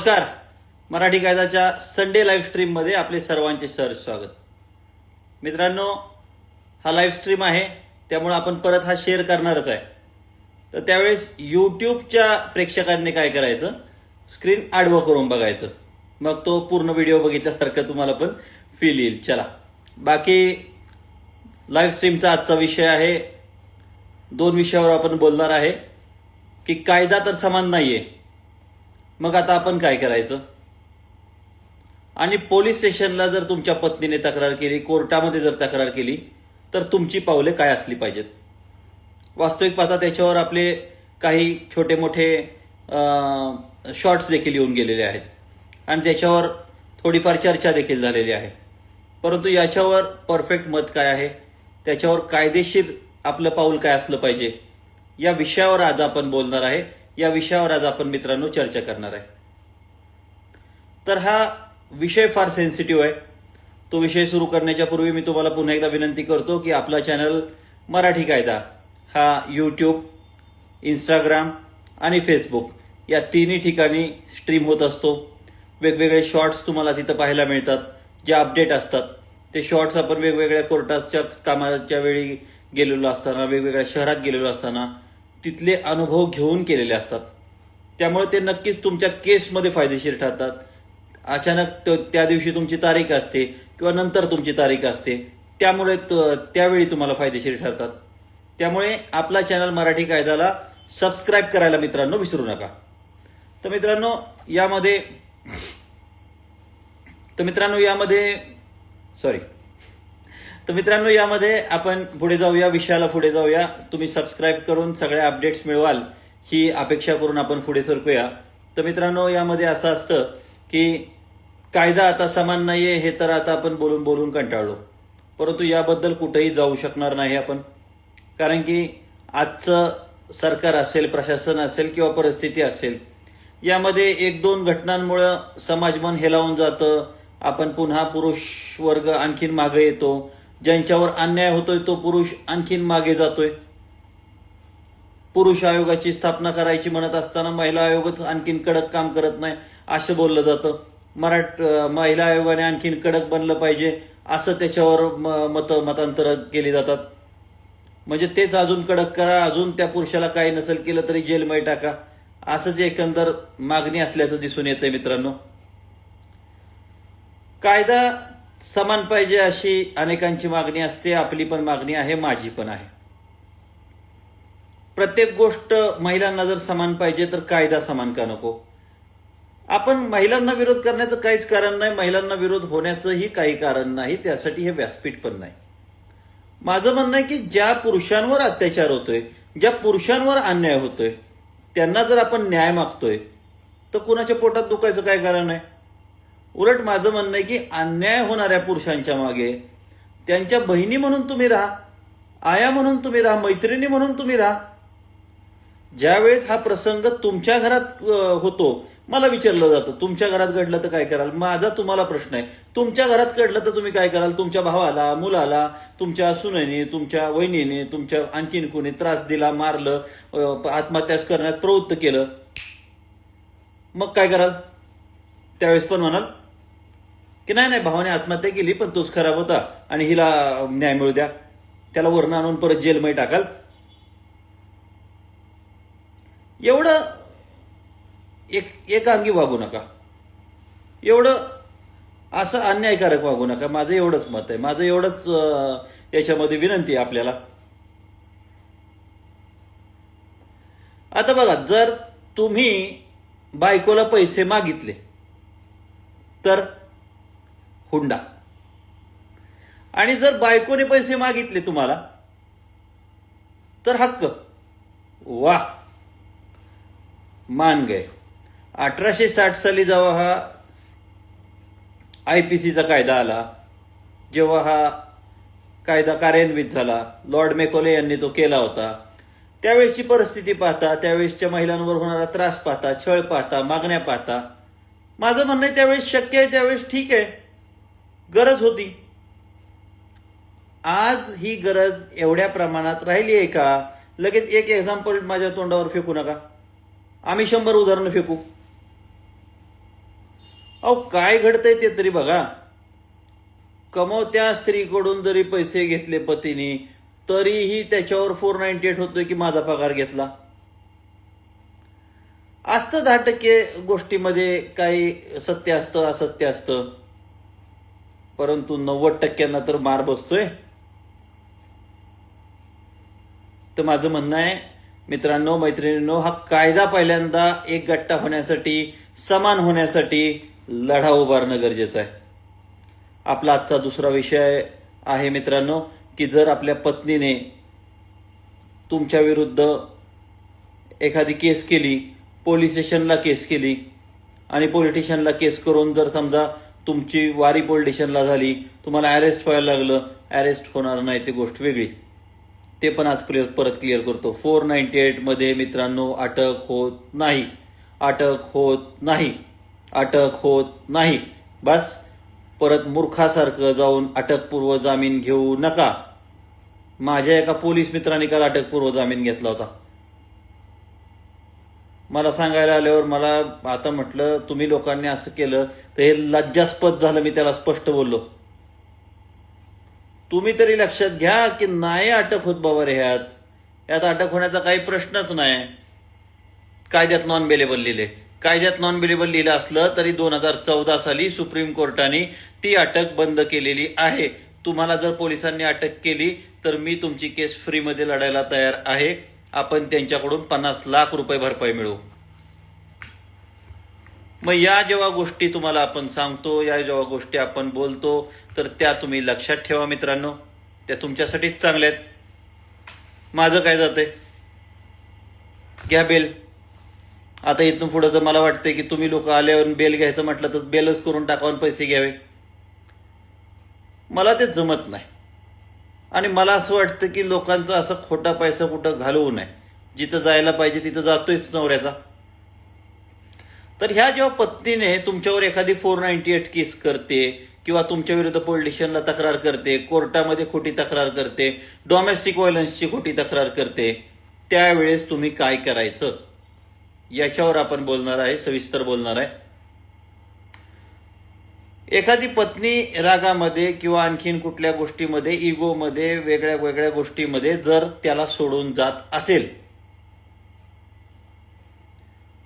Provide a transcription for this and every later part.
नमस्कार. मराठी कायदाच्या Sunday live स्ट्रीममध्ये आपले सर्वांचे सर स्वागत. मित्रांनो हा लाईव्ह स्ट्रीम आहे त्यामुळे आपण परत हा शेअर करणारच आहे. तर त्यावेळेस यूट्यूबच्या प्रेक्षकांनी काय करायचं? स्क्रीन आडवं करून बघायचं. मग तो पूर्ण व्हिडिओ बघितल्यासारखं तुम्हाला पण फील येईल. चला. बाकी लाईव्ह स्ट्रीमचा आजचा विषय आहे. दोन विषयावर आपण बोलणार आहे. की कायदा तर समान नाही आहे मग आता आपण काय करायचं? आणि पोलीस स्टेशनला जर तुमच्या पत्नीने तक्रार केली कोर्टामध्ये जर तक्रार केली तर तुमची पावले काय असली पाहिजेत? वास्तविक पाहता त्याच्यावर आपले काही छोटे मोठे शॉर्ट्स देखील येऊन गेलेले आहेत. आणि त्याच्यावर थोडीफार चर्चा देखील झालेली आहे. परंतु याच्यावर परफेक्ट मत काय आहे? त्याच्यावर कायदेशीर आपलं पाऊल काय असलं पाहिजे? या विषयावर आज आपण बोलणार आहे. या विषयावर आज आपण मित्रांनो चर्चा करणार आहे. तर हा विषय फार सेन्सिटिव्ह आहे. तो विषय सुरू करण्याच्या पूर्वी मी तुम्हाला पुन्हा एकदा विनंती करतो की आपला चॅनल मराठी कायदा हा यूट्यूब इंस्टाग्राम आणि फेसबुक या तिन्ही ठिकाणी स्ट्रीम होत असतो. वेगवेगळे शॉर्ट्स तुम्हाला तिथं पाहायला मिळतात. जे अपडेट असतात ते शॉर्ट्स आपण वेगवेगळ्या कोर्टाच्या कामाच्या वेळी गेलेलो असताना वेगवेगळ्या शहरात गेलेलो असताना तिथले अनुभव घेऊन केलेले असतात. त्यामुळे ते नक्कीच तुमच्या केसमध्ये फायदेशीर ठरतात. अचानक त्या दिवशी तुमची तारीख असते किंवा नंतर तुमची तारीख असते. त्यामुळे त्यावेळी तुम्हाला फायदेशीर ठरतात. त्यामुळे आपला चॅनल मराठी कायद्याला सबस्क्राईब करायला मित्रांनो विसरू नका. तर मित्रांनो यामध्ये तर मित्रांनो यामध्ये सॉरी तर मित्रांनो यामध्ये आपण पुढे जाऊया विषयाला पुढे जाऊया. तुम्ही सबस्क्राईब करून सगळ्या अपडेट्स मिळवाल ही अपेक्षा करून आपण पुढे सरकूया. तर मित्रांनो यामध्ये असं असतं की कायदा आता समान नाहीये हे तर आता आपण बोलून बोलून कंटाळलो. परंतु याबद्दल कुठेही जाऊ शकणार नाही आपण. कारण की आजचं सरकार असेल प्रशासन असेल किंवा परिस्थिती असेल यामध्ये एक दोन घटनांमुळं समाजमन हेलावून जातं. आपण पुन्हा पुरुष वर्ग आणखीन मागे येतो. ज्यांच्यावर अन्याय होतोय तो पुरुष आणखीन मागे जातोय. पुरुष आयोगाची स्थापना करायची म्हणत असताना महिला आयोगच आणखीन कडक काम करत नाही असं बोललं जातं. मराठ महिला आयोगाने आणखीन कडक बनलं पाहिजे असं त्याच्यावर म- मत मतांतर केली जातात. म्हणजे तेच अजून कडक करा अजून त्या पुरुषाला काही नसेल केलं तरी जेलमध्ये टाका. असंच एकंदर मागणी असल्याचं दिसून येतंय मित्रांनो. कायदा समान पाहिजे अशी अनेकांची मागणी असते आपली पण मागणी आहे माझी पण आहे. प्रत्येक गोष्ट महिलांना जर समान पाहिजे तर कायदा समान का नको? आपण महिलांना विरोध करण्याचं काहीच कारण नाही महिलांना विरोध होण्याचंही काही कारण नाही त्यासाठी हे व्यासपीठ पण नाही. माझं म्हणणं आहे की ज्या पुरुषांवर अत्याचार होतोय ज्या पुरुषांवर अन्याय होतोय त्यांना जर आपण न्याय मागतोय तर कुणाच्या पोटात दुखायचं काय कारण आहे? उलट माझं म्हणणं आहे की अन्याय होणाऱ्या पुरुषांच्या मागे त्यांच्या बहिणी म्हणून तुम्ही राहा आया म्हणून तुम्ही राहा मैत्रिणी म्हणून तुम्ही राहा. ज्यावेळेस हा प्रसंग तुमच्या घरात होतो मला विचारलं जातं तुमच्या घरात घडलं तर काय कराल? माझा तुम्हाला प्रश्न आहे. तुमच्या घरात घडलं तर तुम्ही काय कराल? तुमच्या भावाला मुलाला तुमच्या सुनेने तुमच्या वहिनीने तुमच्या आणखीन कोणी त्रास दिला मारलं आत्महत्याच करण्यात प्रवृत्त केलं मग काय कराल? त्यावेळेस पण म्हणाल की नाही नाही भावाने आत्महत्या केली पण तोच खराब होता. आणि हिला न्याय मिळू द्या. त्याला वरण आणून परत जेलमध्ये टाकाल. एवढं एक एकांगी वागू नका. एवढं असं अन्यायकारक वागू नका. माझं एवढंच मत आहे. माझं एवढंच याच्यामध्ये विनंती आहे आपल्याला. आता बघा जर तुम्ही बायकोला पैसे मागितले तर हुंडा. आणि जर बायकोने पैसे मागितले तुम्हाला तर हक्क. वा मान गए. अठराशे साठ साली जेव्हा हा आय पी सीचा कायदा आला जेव्हा हा कायदा कार्यान्वित झाला लॉर्ड मेकोले यांनी तो केला होता त्यावेळेसची परिस्थिती पाहता त्यावेळेसच्या महिलांवर होणारा त्रास पाहता छळ पाहता मागण्या पाहता माझं म्हणणं आहे त्यावेळेस शक्य आहे त्यावेळेस ठीक आहे. गरज होती. आज ही गरज एवढ्या प्रमाणात राहिली आहे का? लगेच एक एक्झाम्पल माझ्या तोंडावर फेकू नका. आम्ही शंभर उदाहरणं फेकू. अहो काय घडतंय ते तरी बघा. कमवत्या स्त्रीकडून जरी पैसे घेतले पतीने तरीही त्याच्यावर फोर नाईन्टी एट होतोय की माझा पगार घेतला. असतं दहा टक्के गोष्टीमध्ये काही सत्य असतं असत्य असतं. परंतु नव्वद टक्क्यांना तर मार बसतोय. तर माझं म्हणणं आहे मित्रांनो मैत्रिणींनो हा कायदा पहिल्यांदा एक गट्टा होण्यासाठी समान होण्यासाठी लढा उभारणं गरजेचं आहे. आपला आजचा दुसरा विषय आहे मित्रांनो की जर आपल्या पत्नीने तुमच्या विरुद्ध एखादी केस केली पोलीस स्टेशनला केस केली आणि पोलीस केस करून जर समजा तुमची वारी पोलिटिशनला झाली तुम्हाला अरेस्ट व्हायला लागलं अरेस्ट होणार नाही ती गोष्ट वेगळी. ते पण आज परत क्लिअर करतो. फोर नाईन्टी एटमध्ये मित्रांनो अटक होत नाही. अटक होत नाही. अटक होत नाही. बस परत मूर्खासारखं जाऊन अटकपूर्व जामीन घेऊ नका. माझ्या एका पोलीस मित्राने काल अटकपूर्व जामीन घेतला होता. मला सांगायला आल्यावर मला आता म्हटलं तुम्ही लोकांनी असं केलं तर हे लज्जास्पद झालं मी त्याला स्पष्ट बोललो. तुम्ही तरी लक्षात घ्या की नाही अटक होत बाबा रे ह्यात. यात अटक होण्याचा काही प्रश्नच नाही. कायद्यात नॉन बेलेबल लिहिले. कायद्यात नॉन बेलेबल लिहिलं असलं तरी दोन हजार चौदा साली सुप्रीम कोर्टाने ती अटक बंद केलेली आहे. तुम्हाला जर पोलिसांनी अटक केली तर मी तुमची केस फ्रीमध्ये लढायला तयार आहे. आपण त्यांच्याकडून पन्नास लाख रुपये भरपाई मिळवू. मग या जेव्हा गोष्टी तुम्हाला आपण सांगतो या जेव्हा गोष्टी आपण बोलतो तर त्या तुम्ही लक्षात ठेवा मित्रांनो. त्या तुमच्यासाठीच चांगल्या आहेत. माझं काय जातंय? घ्या बेल. आता इथून पुढं तर मला वाटतंय की तुम्ही लोक आल्यावर बेल घ्यायचं म्हटलं तर बेलच करून टाकावून पैसे घ्यावे. मला ते जमत नाही. आणि मला असं वाटतं की लोकांचा असं खोटा पैसा कुठं घालवू नये. जिथं जायला पाहिजे तिथं जातोयच नवऱ्याचा. तर ह्या जेव्हा पत्नीने तुमच्यावर एखादी फोर नाईन्टी एट केस करते किंवा तुमच्या विरुद्ध पोलिटिशियनला तक्रार करते कोर्टामध्ये खोटी तक्रार करते डोमेस्टिक व्हायलन्सची खोटी तक्रार करते त्यावेळेस तुम्ही काय करायचं? याच्यावर आपण बोलणार आहे सविस्तर बोलणार आहे. एखादी पत्नी रागामध्ये किंवा आणखीन कुठल्या गोष्टीमध्ये इगोमध्ये वेगळ्या वेगळ्या गोष्टीमध्ये जर त्याला सोडून जात असेल.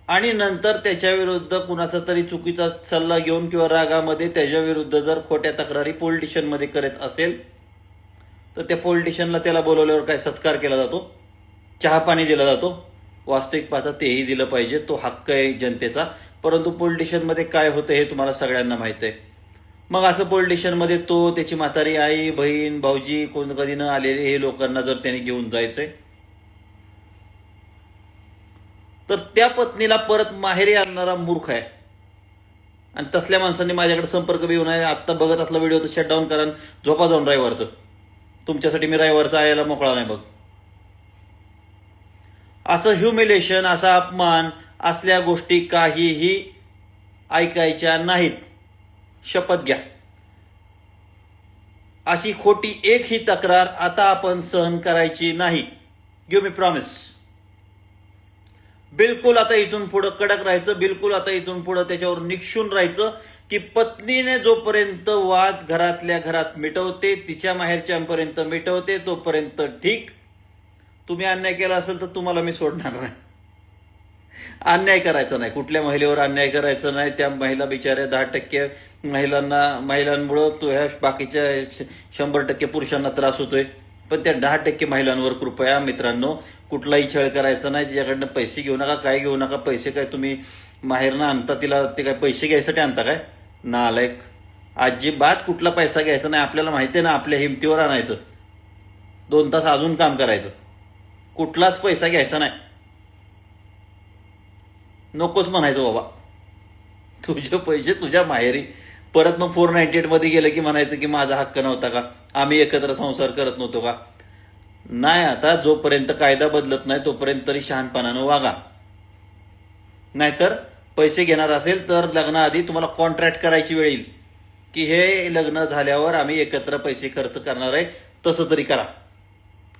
आणि नंतर त्याच्या विरुद्ध कुणाचा तरी चुकीचा सल्ला घेऊन किंवा रागामध्ये त्याच्या विरुद्ध जर खोट्या तक्रारी पोलिटिशियनमध्ये करत असेल तर त्या पोलिटिशियनला त्याला बोलवल्यावर काय सत्कार केला जातो? चहा पाणी दिला जातो? वास्तविक पाहता तेही दिलं पाहिजे तो हक्क आहे जनतेचा. परंतु पोलिटिशियनमध्ये काय होतं हे तुम्हाला सगळ्यांना माहीत आहे. मग असं पोलिटिशियनमध्ये तो त्याची म्हातारी आई बहीण भाऊजी कोण कधी न आलेले हे लोकांना जर त्यांनी घेऊन जायचंय. तर त्या पत्नीला परत माहेरी आणणारा मूर्ख आहे. आणि तसल्या माणसांनी माझ्याकडे संपर्क बी येऊ नये. आत्ता बघत असला व्हिडिओ तर शटडाऊन करा. झोपा जाऊन रविवारचं. तुमच्यासाठी मी ड्रायव्हरचा आयला मोकळा नाही बघ. असं ह्युमिलेशन असा अपमान असल्या गोष्टी काहीही ऐकायच्या नाहीत. शपथ घ्या. अशी खोटी एक ही तक्रार आता आपण सहन करायची नाही. गिव मी प्रॉमिस बिलकुल आता इथून पुढं कडक राहायचं बिलकुल आता इथून पुढं त्याच्यावर निक्षून राहायचं की पत्नीने जोपर्यंत वाद घरातल्या घरात मिटवते तिच्या माहेरच्यांपर्यंत मिटवते तोपर्यंत ठीक. तुम्ही अन्याय केला असेल तर तुम्हाला मी सोडणार नाही. अन्याय करायचा नाही. कुठल्या महिलेवर अन्याय करायचा नाही त्या महिला बिचाऱ्या दहा टक्के महिलांना महिलांमुळं तो ह्या बाकीच्या श- शंभर टक्के पुरुषांना त्रास होतोय. पण त्या दहा टक्के महिलांवर कृपया मित्रांनो कुठलाही छळ करायचा नाही. तिच्याकडनं पैसे घेऊ नका काय घेऊ नका. पैसे काय तुम्ही माहेरनं आणता तिला ते काय पैसे घ्यायसाठी आणता काय? नालायक. अजिबात कुठला पैसा घ्यायचा नाही. आपल्याला माहिती आहे ना आपल्या हिमतीवर आणायचं. दोन तास अजून काम करायचं. कुठलाच पैसा घ्यायचा नाही. नकोच म्हणायचं बाबा. तुझे पैसे तुझ्या माहेरी. परत मग फोर नाईन्टी एटमध्ये गेलं की म्हणायचं की माझा हक्क नव्हता का? आम्ही एकत्र संसार करत नव्हतो का? नाही आता जोपर्यंत कायदा बदलत नाही तोपर्यंत तरी शहाणपणानं वागा. नाहीतर पैसे घेणार असेल तर लग्नाआधी तुम्हाला कॉन्ट्रॅक्ट करायची वेळ येईल. की हे लग्न झाल्यावर आम्ही एकत्र पैसे खर्च करणार आहे तसं तरी करा.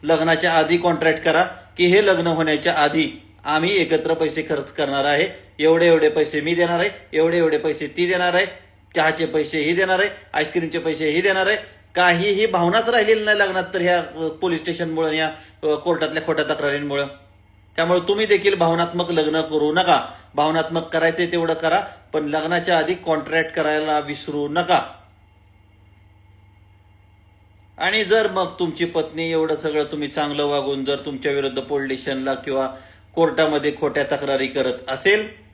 लग्नाच्या आधी कॉन्ट्रॅक्ट करा की हे लग्न होण्याच्या आधी आम्ही एकत्र पैसे खर्च करणार आहे. एवढे एवढे पैसे मी देणार आहे. एवढे एवढे पैसे ती देणार आहे. चहाचे पैसे ही देणार आहे. आईस्क्रीमचे पैसे ही देणार आहे. काहीही भावनाच राहिलेली नाही लग्नात तर ह्या पोलीस स्टेशनमुळं या कोर्टातल्या खोट्या तक्रारींमुळं. त्यामुळे तुम्ही देखील भावनात्मक लग्न करू नका. भावनात्मक करायचे तेवढं करा पण लग्नाच्या आधी कॉन्ट्रॅक्ट करायला विसरू नका. आणि जर मग तुमची पत्नी एवढं सगळं तुम्ही चांगलं वागून जर तुमच्या विरुद्ध पोलीस स्टेशनला किंवा कोर्टामध्ये खोट्या तक्रारी करत असेल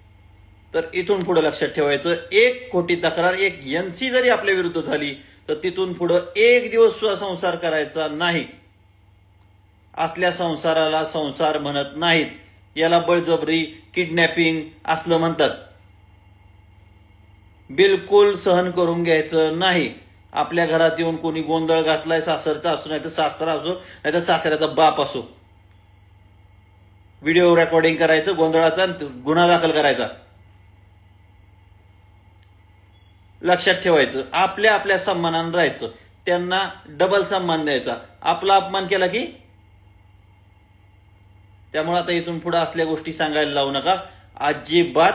तर इथून पुढे लक्षात ठेवायचं एक खोटी तक्रार एक एनसी जरी आपल्या विरुद्ध झाली तर तिथून पुढं एक दिवस सुद्धा संसार करायचा नाही. असल्या संसाराला संसार म्हणत नाहीत. याला बळजबरी किडनॅपिंग असलं म्हणतात. बिलकुल सहन करून घ्यायचं नाही. आपल्या घरात येऊन कोणी गोंधळ घातलाय सासरचा असो नाही तर सासरा असो नाही तर सासऱ्याचा बाप असो. व्हिडिओ रेकॉर्डिंग करायचं गोंधळाचा आणि गुन्हा दाखल करायचा. लक्षात ठेवायचं. आपल्या आपल्या सन्मानानं राहायचं. त्यांना डबल सन्मान द्यायचा. आपला अपमान केला की? त्यामुळे आता इथून पुढे असल्या गोष्टी सांगायला लावू नका. अजिबात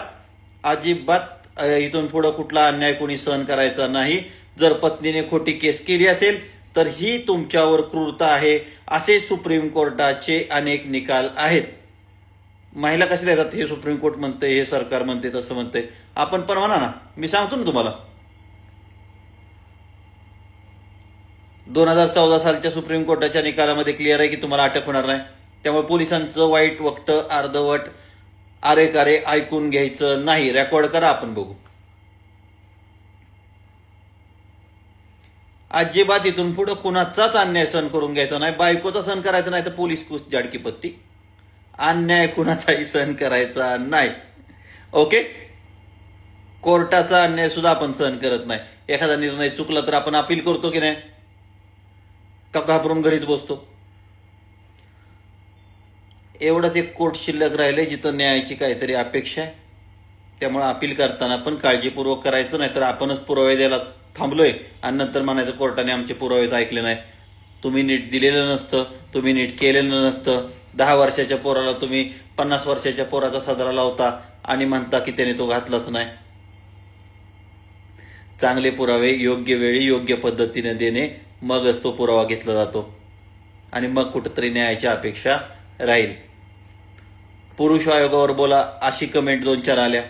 अजिबात इथून पुढे कुठला अन्याय कोणी सहन करायचा नाही. जर पत्नीने खोटी केस केली असेल तर ही तुमच्यावर क्रूरता आहे असे सुप्रीम कोर्टाचे अनेक निकाल आहेत. महिला कशा देतात? हे सुप्रीम कोर्ट म्हणते हे सरकार म्हणते तसं म्हणते. आपण पण म्हणा ना मी सांगतो ना तुम्हाला. दोन हजार चौदा सालच्या सुप्रीम कोर्टाच्या निकालामध्ये क्लिअर आहे की तुम्हाला अटक होणार नाही. त्यामुळे पोलिसांचं वाईट वक्त अर्धवट आरे कारे ऐकून घ्यायचं नाही. रेकॉर्ड करा आपण बघू. अजिबात इथून पुढे कुणाचाच अन्याय सहन करून घ्यायचा नाही. बायकोचा सहन करायचा नाही तर पोलीस कुस जाडकी पत्ती अन्याय कुणाचाही सहन करायचा नाही. ओके कोर्टाचा अन्याय सुद्धा आपण सहन करत नाही. एखादा निर्णय चुकला तर आपण अपील करतो की नाही? का घाबरून घरीच बसतो? एवढंच एक कोर्ट शिल्लक राहिले जिथं न्यायाची काहीतरी अपेक्षा आहे. त्यामुळे अपील करताना पण काळजीपूर्वक करायचं नाही तर आपणच पुरावे द्यायला थांबलोय आणि नंतर म्हणायचं कोर्टाने आमचे पुरावेच ऐकले नाही तुम्ही नीट दिलेलं नसतं तुम्ही नीट केलेलं नसतं दहा वर्षाच्या पोराला तुम्ही पन्नास वर्षाच्या पोराचा सदरा लावता आणि म्हणता की त्याने तो घातलाच नाही. चांगले पुरावे योग्य वेळी योग्य पद्धतीने देणे मगच तो पुरावा घेतला जातो. आणि मग कुठंतरी न्यायाची अपेक्षा राहील. पुरुष आयोगावर बोला अशी कमेंट दोन चार आल्या.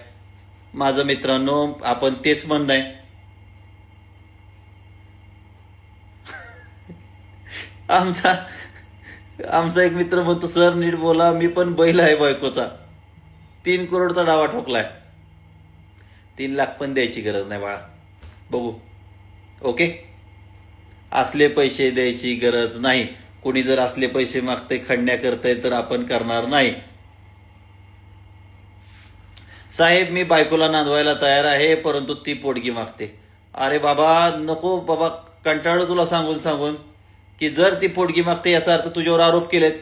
माझं मित्रांनो आपण तेच म्हणणं आहे. आमचा आमचा एक मित्र म्हणतो सर नीट बोला मी पण बैल आहे बायकोचा. तीन करोडचा डावा ठोकलाय. तीन लाख पण द्यायची गरज नाही बाळा. बघू. ओके? असले पैसे द्यायची गरज नाही. कोणी जर असले पैसे मागते खंडण्या करतंय तर आपण करणार नाही. साहेब मी बायकोला नांदवायला तयार आहे परंतु ती पोटगी मागते. अरे बाबा नको बाबा कंटाळो तुला सांगून सांगून. की जर ती पोटगी मागते याचा अर्थ तुझ्यावर आरोप केलेत.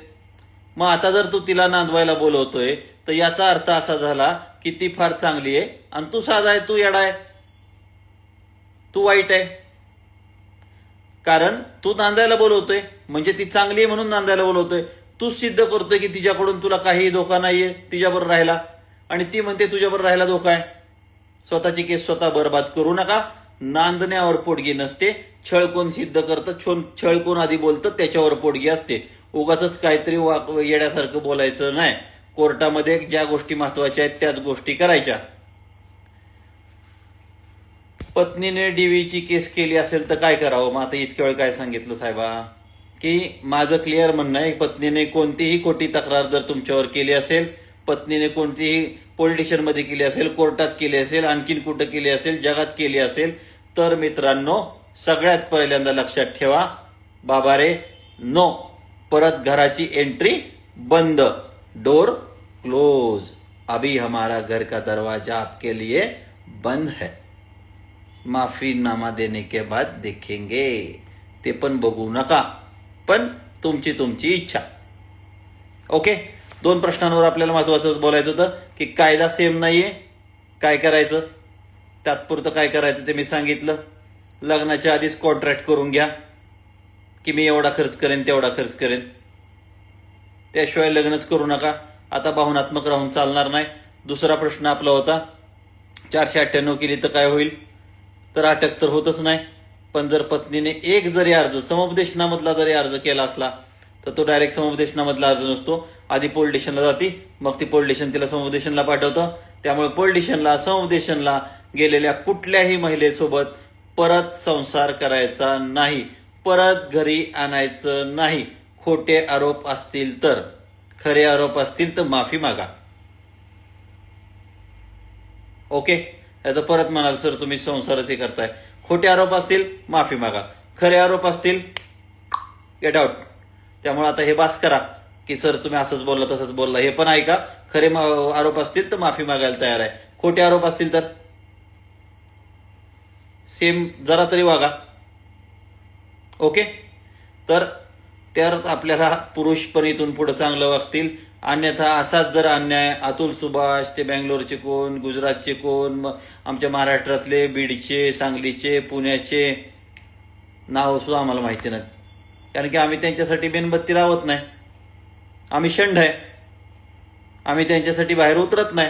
मग आता जर तू तिला नांदवायला बोलवतोय तर याचा अर्थ असा झाला की ती फार चांगली आहे आणि तू साधा आहे तू येडा आहे. तू वाईट आहे. कारण तू नांदायला बोलवतोय म्हणजे ती चांगली आहे म्हणून नांदायला बोलवतोय. तूच सिद्ध करतोय की तिच्याकडून तुला काहीही धोका नाहीये तिच्याबरोबर राहायला आणि ती म्हणते तुझ्याबरोबर राहायला धोका आहे. स्वतःची केस स्वतः बरबाद करू नका. नांदण्यावर पोटगी नसते छळ कोण सिद्ध करतं छो छळ कोण आधी बोलतं त्याच्यावर पोटगी असते. उगाच काहीतरी वाक येण्यासारखं बोलायचं नाही. कोर्टामध्ये ज्या गोष्टी महत्त्वाच्या आहेत त्याच गोष्टी करायच्या. पत्नीने डीव्हीची केस केली असेल तर काय करावं? मग आता इतक्या वेळ काय सांगितलं साहेबा? की माझं क्लिअर म्हणणं आहे पत्नीने कोणतीही खोटी तक्रार जर तुमच्यावर केली असेल पत्नीने कोणतीही पोलिटिशनमध्ये केली असेल कोर्टात केली असेल आणखीन कुठं केली असेल जगात केली असेल तर मित्रांनो सगळ्यात पहिल्यांदा लक्षात ठेवा बाबा रे नो परत घराची एंट्री बंद. डोर क्लोज अभी हमारा घर का दरवाजा आपके लिए बंद है. माफीनामा देने के बाद देखेंगे. ते पण बघू नका पण तुमची तुमची इच्छा. ओके दोन प्रश्नांवर आपल्याला महत्वाचं बोलायचं होतं की कायदा सेम नाहीये काय करायचं? तात्पुरतं काय करायचं ते मी सांगितलं. लग्नाच्या आधीच कॉन्ट्रॅक्ट करून घ्या. की मी एवढा खर्च करेन तेवढा खर्च करेन. त्याशिवाय लग्नच करू नका. आता भावनात्मक राहून चालणार नाही. दुसरा प्रश्न आपला होता चारशे अठ्ठ्याण्णव केली तर काय होईल? तर अटक तर होतच नाही. पण जर पत्नीने एक जरी अर्ज समुपदेशनामधला जरी अर्ज केला असला तर तो डायरेक्ट समुपदेशनामधला अर्ज नसतो. आधी पोलीस स्टेशनला जाती मग ती पोलीस स्टेशन तिला समुपदेशनला पाठवतं. त्यामुळे पोलीस स्टेशनला समुपदेशनला गेलेल्या कुठल्याही महिलेसोबत परत संसार करायचा नाही परत घरी आणायचं नाही. खोटे आरोप असतील तर खरे आरोप असतील तर माफी मागा. ओके? याचं परत म्हणाल सर तुम्ही संसारच हे करताय. खोटे आरोप असतील माफी मागा. खरे आरोप असतील गेट आउट त्यामुळे आता हे बास करा की सर तुम्ही असंच बोलला तसंच बोलला. हे पण ऐका खरे आरोप असतील तर माफी मागायला तयार आहे. खोटे आरोप असतील तर? सेम जरा तरी वागा. ओके तर तर आपल्याला पुरुष पण इथून पुढे चांगलं वागतील. अन्यथा असाच जर अन्याय अतुल सुभाष ते बँगलोरचे कोण गुजरातचे कोण मग आमच्या महाराष्ट्रातले बीडचे सांगलीचे पुण्याचे नाव सुद्धा आम्हाला माहिती नाही कारण की आम्ही त्यांच्यासाठी मेणबत्ती लावत नाही. आम्ही शंड आहे. आम्ही त्यांच्यासाठी बाहेर उतरत नाही.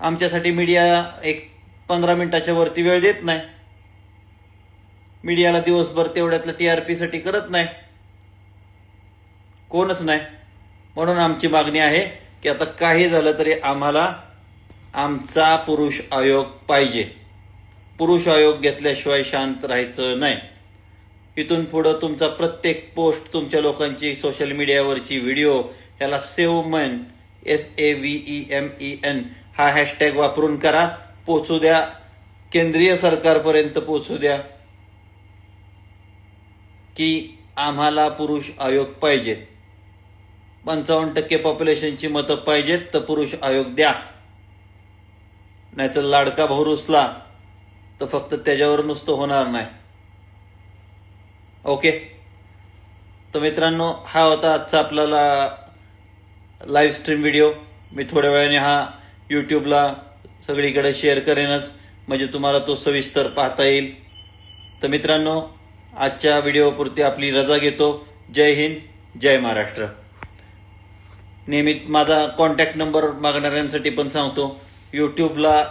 आमच्यासाठी मीडिया एक पंधरा मिनिटाच्या वरती वेळ देत नाही. मीडियाला दिवसभर तेवढ्यातलं टी आरसाठी करत नाही. कोणच नाही. म्हणून आमची मागणी आहे की आता काही झालं तरी आम्हाला आमचा पुरुष आयोग पाहिजे. पुरुष आयोग घेतल्याशिवाय शांत राहायचं नाही. इथून पुढं तुमचा प्रत्येक पोस्ट तुमच्या लोकांची सोशल मीडियावरची व्हिडिओ याला save men S A V E M E N हा हॅशटॅग वापरून करा. पोचू द्या. केंद्रीय सरकारपर्यंत पोचू द्या. की आम्हाला पुरुष आयोग पाहिजेत पंचावन्न टक्के पॉप्युलेशनची मतं पाहिजेत तर पुरुष आयोग द्या. नाहीतर लाडका भाऊ रुसला तर फक्त त्याच्यावर नुसतं होणार नाही. ओके? तर मित्रांनो हा होता आजचा आपल्याला लाईव्ह स्ट्रीम व्हिडिओ मी थोड्या वेळाने हा यूट्यूबला सगळीकडे शेअर करेनच. म्हणजे तुम्हाला तो सविस्तर पाहता येईल. तर मित्रांनो आजच्या व्हिडिओपुरती आपली रजा घेतो. जय हिंद जय महाराष्ट्र. नेहमी माझा कॉन्टॅक्ट नंबर मागणाऱ्यांसाठी पण सांगतो. यूट्यूबला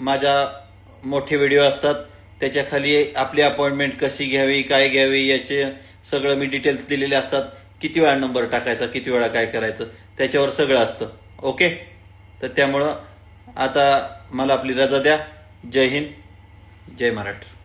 माझ्या मोठे व्हिडिओ असतात. त्याच्याखाली आपली अपॉइंटमेंट कशी घ्यावी काय घ्यावी याचे सगळं मी डिटेल्स दिलेले असतात. किती वेळा नंबर टाकायचा किती वेळा काय करायचं त्याच्यावर सगळं असतं. ओके तर त्यामुळं आता मला आपली रजा द्या. जय हिंद. जय महाराष्ट्र.